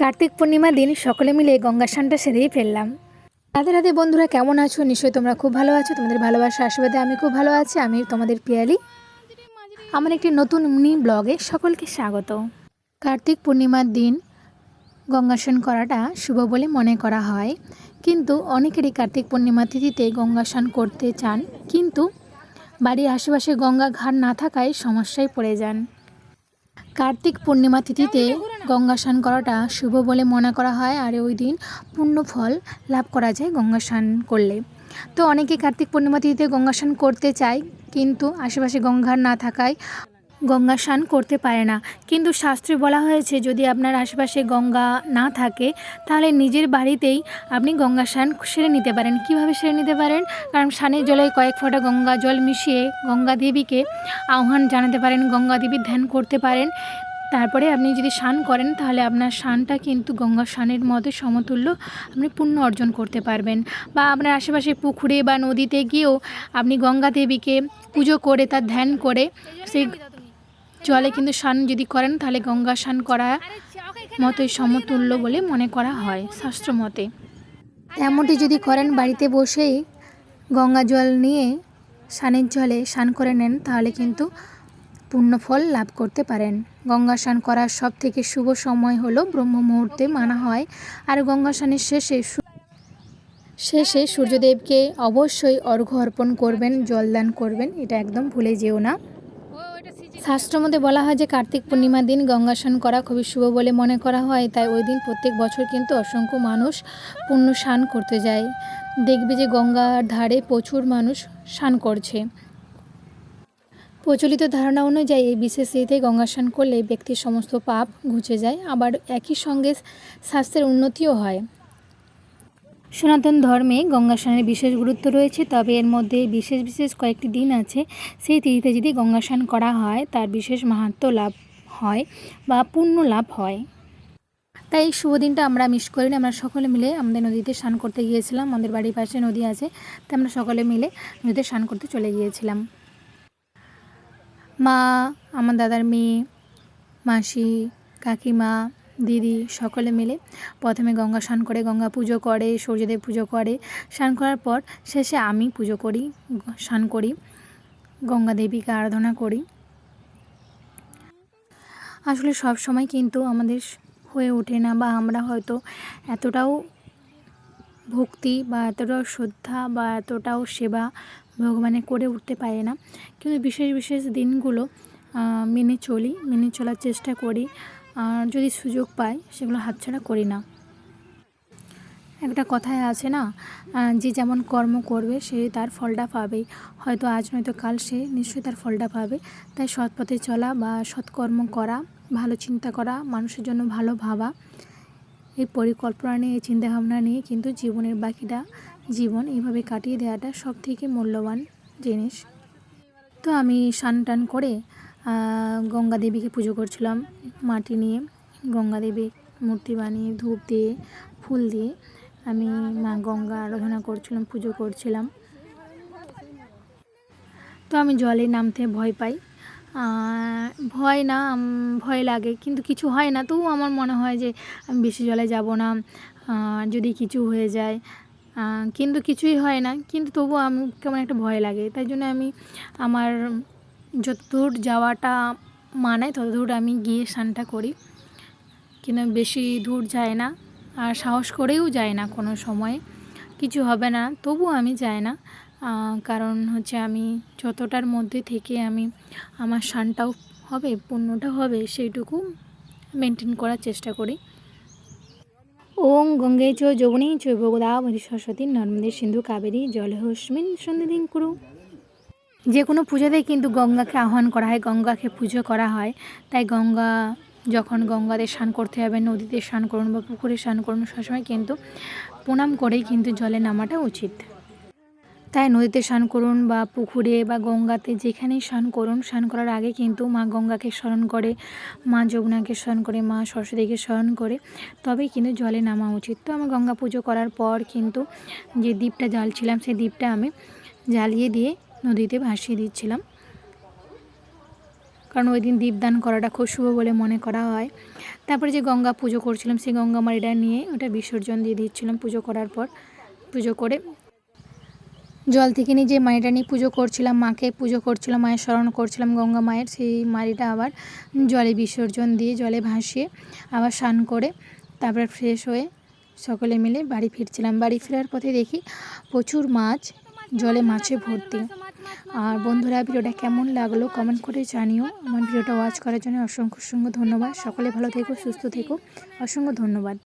কার্তিক পূর্ণিমা দিন সকলে মিলে গঙ্গা স্নানটা সেরেই ফেললাম। রাধে রাধে বন্ধুরা, কেমন আছো? নিশ্চয়ই তোমরা খুব ভালো আছো। তোমাদের ভালোবাসা আশীর্বাদে আমি খুব ভালো আছি। আমি তোমাদের পিয়ালি। আমার একটি নতুন মিনি ব্লগে সকলকে স্বাগত। কার্তিক পূর্ণিমার দিন গঙ্গা স্নান করাটা শুভ বলে মনে করা হয়। কিন্তু অনেকেরই কার্তিক পূর্ণিমা তিথিতে গঙ্গা স্নান করতে চান। কিন্তু বাড়ির আশেপাশে গঙ্গা ঘাট না থাকায় সমস্যায় পড়ে যান। কার্তিক পূর্ণিমা তিথিতে গঙ্গা স্নান করাটা শুভ বলে মনে করা হয়, আর ওই দিন পূর্ণ ফল লাভ করা যায় গঙ্গা স্নান করলে। তো অনেকে কার্তিক পূর্ণিমা তিথিতে গঙ্গা স্নান করতে চায়, কিন্তু আশেপাশে গঙ্গার না থাকায় গঙ্গা স্নান করতে পারে না। কিন্তু শাস্ত্রে বলা হয়েছে, যদি আপনার আশেপাশে গঙ্গা না থাকে, তাহলে নিজের বাড়িতেই আপনি গঙ্গা স্নান সেরে নিতে পারেন। কীভাবে সেরে নিতে পারেন? কারণ স্নানের জলে কয়েক ফোঁটা গঙ্গা জল মিশিয়ে গঙ্গা দেবীকে আহ্বান জানাতে পারেন, গঙ্গা দেবীর ধ্যান করতে পারেন। তারপরে আপনি যদি স্নান করেন, তাহলে আপনার স্নানটা কিন্তু গঙ্গা স্নানের মধ্যে সমতুল্য আপনি পুণ্য অর্জন করতে পারবেন। বা আপনার আশেপাশে পুকুরে বা নদীতে গিয়েও আপনি গঙ্গা দেবীকে পুজো করে, তার ধ্যান করে সেই জলে কিন্তু স্নান যদি করেন, তাহলে গঙ্গা স্নান করা মতোই সমতুল্য বলে মনে করা হয় শাস্ত্র মতে। এমনটি যদি করেন, বাড়িতে বসেই গঙ্গা জল নিয়ে স্নানের জলে স্নান করে নেন, তাহলে কিন্তু পুণ্যফল লাভ করতে পারেন। গঙ্গা স্নান করার সব থেকে শুভ সময় হলো ব্রহ্ম মুহূর্তে মানা হয়, আর গঙ্গা স্নানের শেষে শেষে সূর্যদেবকে অবশ্যই অর্ঘ্য অর্পণ করবেন, জলদান করবেন, এটা একদম ভুলে যেও না। শাস্ত্র মধ্যে বলা হয় যে কার্তিক পূর্ণিমার দিন গঙ্গা স্নান করা খুবই শুভ বলে মনে করা হয়, তাই ওই দিন প্রত্যেক বছর কিন্তু অসংখ্য মানুষ পুণ্য স্নান করতে যায়। দেখবে যে গঙ্গার ধারে প্রচুর মানুষ স্নান করছে। প্রচলিত ধারণা অনুযায়ী এই বিশেষ তিথিতে গঙ্গা স্নান করলে ব্যক্তির সমস্ত পাপ ঘুচে যায়, আবার একই সঙ্গে স্বাস্থ্যের উন্নতিও হয়। সনাতন ধর্মে গঙ্গা স্নানের বিশেষ গুরুত্ব রয়েছে, তবে এর মধ্যে বিশেষ বিশেষ কয়েকটি দিন আছে। সেই তিথিতে যদি গঙ্গা স্নান করা হয়, তার বিশেষ মাহাত্ম্য লাভ হয় বা পুণ্য লাভ হয়। তাই এই শুভ দিনটা আমরা মিস করিনি। আমরা সকলে মিলে আমাদের নদীতে স্নান করতে গিয়েছিলাম। আমাদের বাড়ির পাশে নদী আছে, তাই আমরা সকলে মিলে নদীতে স্নান করতে চলে গিয়েছিলাম। মা, আমার দাদার মেয়ে, মাসি, কাকিমা দিদি সকলে মিলে প্রথমে গঙ্গা স্নান করে, গঙ্গা পুজো করে, সূর্যদেব পুজো করে। স্নান করার পর শেষে আমি পুজো করি, স্নান করি, গঙ্গা দেবীকে আরাধনা করি। আসলে সব সময় কিন্তু আমাদের হয়ে ওঠে না বা আমরা হয়তো এতটাও ভক্তি বা এতটাও শ্রদ্ধা বা এতটাও সেবা ভগবানের করে উঠতে পারে না। কিন্তু বিশেষ বিশেষ দিনগুলো মেনে চলি, মেনে চলার চেষ্টা করি। আর যদি সুযোগ পাই, সেগুলো হাতছাড়া করি না। একটা কথায় আছে না যে যেমন কর্ম করবে, সে তার ফলটা পাবেই। হয়তো আজ নয়তো কাল, সে নিশ্চয়ই তার ফলটা পাবে। তাই সৎ পথে চলা বা সৎকর্ম করা, ভালো চিন্তা করা, মানুষের জন্য ভালো ভাবা, এই পরিকল্পনা নিয়ে, এই চিন্তাভাবনা নিয়ে কিন্তু জীবনের বাকিটা জীবন এইভাবে কাটিয়ে দেওয়াটা সব থেকে মূল্যবান জিনিস। তো আমি স্নান টান করে গঙ্গা দেবীকে পুজো করছিলাম মাটি নিয়ে। গঙ্গা দেবীর মূর্তি বানিয়ে, ধূপ দিয়ে, ফুল দিয়ে আমি মা গঙ্গা আরাধনা করছিলাম, পুজো করছিলাম। তো আমি জলে নামতে ভয় পাই। ভয় না ভয় লাগে, কিন্তু কিছু হয় না। তবুও আমার মনে হয় যে আমি বেশি জলে যাব না যদি কিছু হয়ে যায়। কিন্তু কিছুই হয় না, কিন্তু তবুও আমি কেমন একটা ভয় লাগে। তাই জন্য আমি আমার যত দূর যাওয়াটা মানায় তত দূর আমি গিয়ে স্নানটা করি। কিন্তু বেশি দূর যায় না আর সাহস করেও যায় না কোনো সময়ে। কিছু হবে না তবুও আমি যাই না। কারণ হচ্ছে আমি যতটার মধ্যে থেকে আমি আমার স্নানটাও হবে, পুণ্যটা হবে, সেইটুকু মেনটেন করার চেষ্টা করি। ওং গঙ্গে চ যমুনে চৈব গোদাবরী সরস্বতী নর্মদে সিন্ধু কাবেরী জলহস্মিন সন্ধিদিন কুরু। যে কোনো পুজোতেই কিন্তু গঙ্গাকে আহ্বান করা হয়, গঙ্গাকে পুজো করা হয়। তাই গঙ্গা, যখন গঙ্গাতে স্নান করতে হবে, নদীতে স্নান করুন বা পুকুরে স্নান করুন, সবসময় কিন্তু প্রণাম করেই কিন্তু জলে নামাটা উচিত। তাই নদীতে স্নান করুন বা পুকুরে বা গঙ্গাতে যেখানেই স্নান করুন, স্নান করার আগে কিন্তু মা গঙ্গাকে স্মরণ করে, মা যমুনাকে স্মরণ করে, মা সরস্বতীকে স্মরণ করে, তবেই কিন্তু জলে নামা উচিত। তো আমি গঙ্গা পুজো করার পর কিন্তু যে দ্বীপটা জ্বালছিলাম সেই দ্বীপটা আমি জ্বালিয়ে দিয়ে নদীতে ভাসিয়ে দিচ্ছিলাম। কারণ ওই দিন দীপদান করাটা খুব শুভ বলে মনে করা হয়। তারপরে যে গঙ্গা পুজো করছিলাম, সেই গঙ্গা মাড়িটা নিয়ে ওটা বিসর্জন দিয়ে দিচ্ছিলাম পুজো করার পর। পুজো করে জল থেকে নিয়ে যে মাড়িটা নিয়ে পুজো করছিলাম, মাকে পুজো করছিলাম, মায়ের স্মরণ করছিলাম গঙ্গা মায়ের, সেই মাড়িটা আবার জলে বিসর্জন দিয়ে জলে ভাসিয়ে আবার স্নান করে তারপর ফ্রেশ হয়ে সকলে মিলে বাড়ি ফিরছিলাম। বাড়ি ফেরার পথে দেখি প্রচুর মাছ, জলে মাছে ভর্তি। আর বন্ধুরা, ভিডিওটা কেমন লাগল কমেন্ট করে জানিও। আমার ভিডিওটা ওয়াচ করার জন্য অসংখ্য অসংখ্য ধন্যবাদ। সকলে ভালো থেকো, সুস্থ থেকো। অসংখ্য ধন্যবাদ।